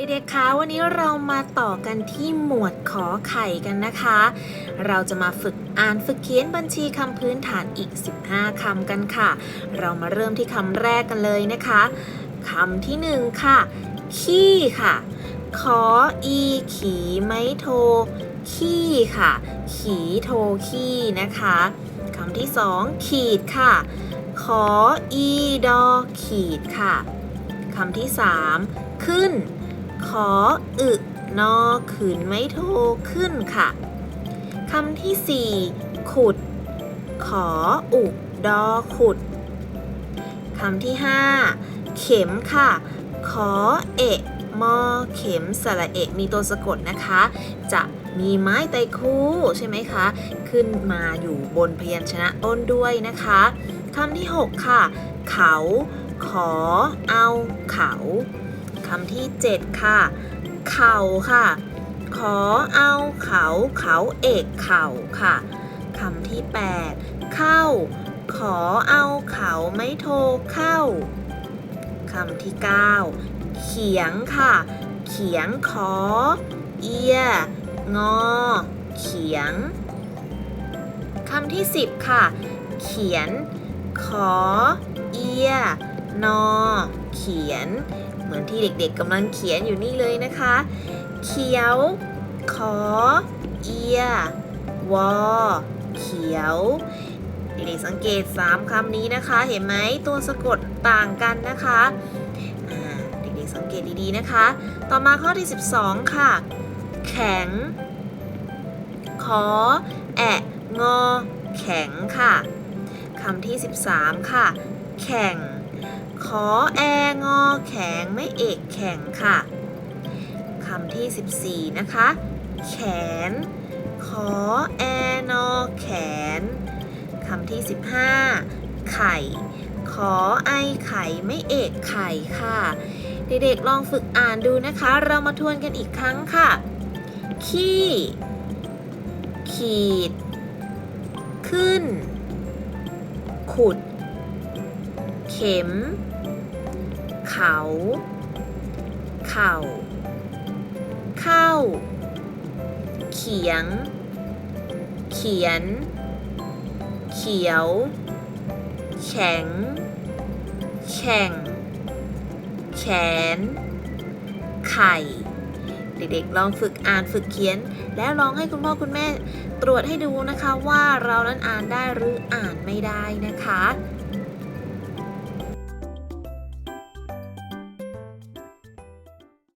เด็กๆคะวันนี้เรามาต่อกันที่หมวดขอไข่กันนะคะ เราจะมาฝึกอ่านฝึกเขียนบัญชีคำพื้นฐานอีก 15คำกันค่ะ เรามาเริ่มที่คำแรกกันเลยนะคะคำที่หนึ่งค่ะ ขี้ค่ะ ขออีขีไม้โท ขี้ค่ะ ขีโทขี้นะคะคำที่สองขีดค่ะ ขออีดอขีดค่ะคำที่สามขึ้น ขออึนอขืนไม่โทขึ้นค่ะคำที่สี่ขุด ขออุดอขุดคำที่ห้าเข็มค่ะ ขอเอะมอเข็มสระเอะมีตัวสะกดนะคะ จะมีไม้ไตรคู่ใช่ไหมคะ ขึ้นมาอยู่บนพยัญชนะต้นด้วยนะคะคำที่หกค่ะ เขา ขอเอาเขา คำที่ 7 ค่ะ เข่าค่ะ ขอเอาเขาเขาเอกเข่าค่ะคำที่ 8 เข้า ขอเอาเขาไม่โทรเข้าคำที่ 9 เขียงค่ะ เขียงขอ เอีย งอ เขียงคำที่ 10 ค่ะ เขียน ขอ เอีย นอ เขียน เหมือนที่เด็กๆกำลังเขียนอยู่นี่เลยนะคะ เขียว ขอ เอีย วอ เขียว เด็กๆสังเกต 3คำนี้นะคะ เห็นไหมตัวสะกดต่างกันนะคะเด็กๆสังเกตดีๆนะคะ ต่อมาข้อที่ 12 ค่ะ แข็ง ขอ แอะ งอ แข็งค่ะคำที่ 13 ค่ะ แข่ง ขอแองอแข็งไม่เอกแข่งค่ะคำที่ 14 นะคะ แขน ขอแอนอแขนคำที่ 15 ไข่ ขอไอไข่ไม่เอกไข่ค่ะ เด็กๆลองฝึกอ่านดูนะคะ เรามาทวนกันอีกครั้งค่ะ ขี้ ขีด ขึ้น ขุด เข็ม เขา เข่า เข้า เขียง เขียน เขียว แข็ง แข่ง แขน ไข่เด็กๆ ลองฝึกอ่านฝึกเขียน แล้วลองให้คุณพ่อคุณแม่ตรวจให้ดูนะคะว่าเรานั้นอ่านได้หรืออ่านไม่ได้นะคะ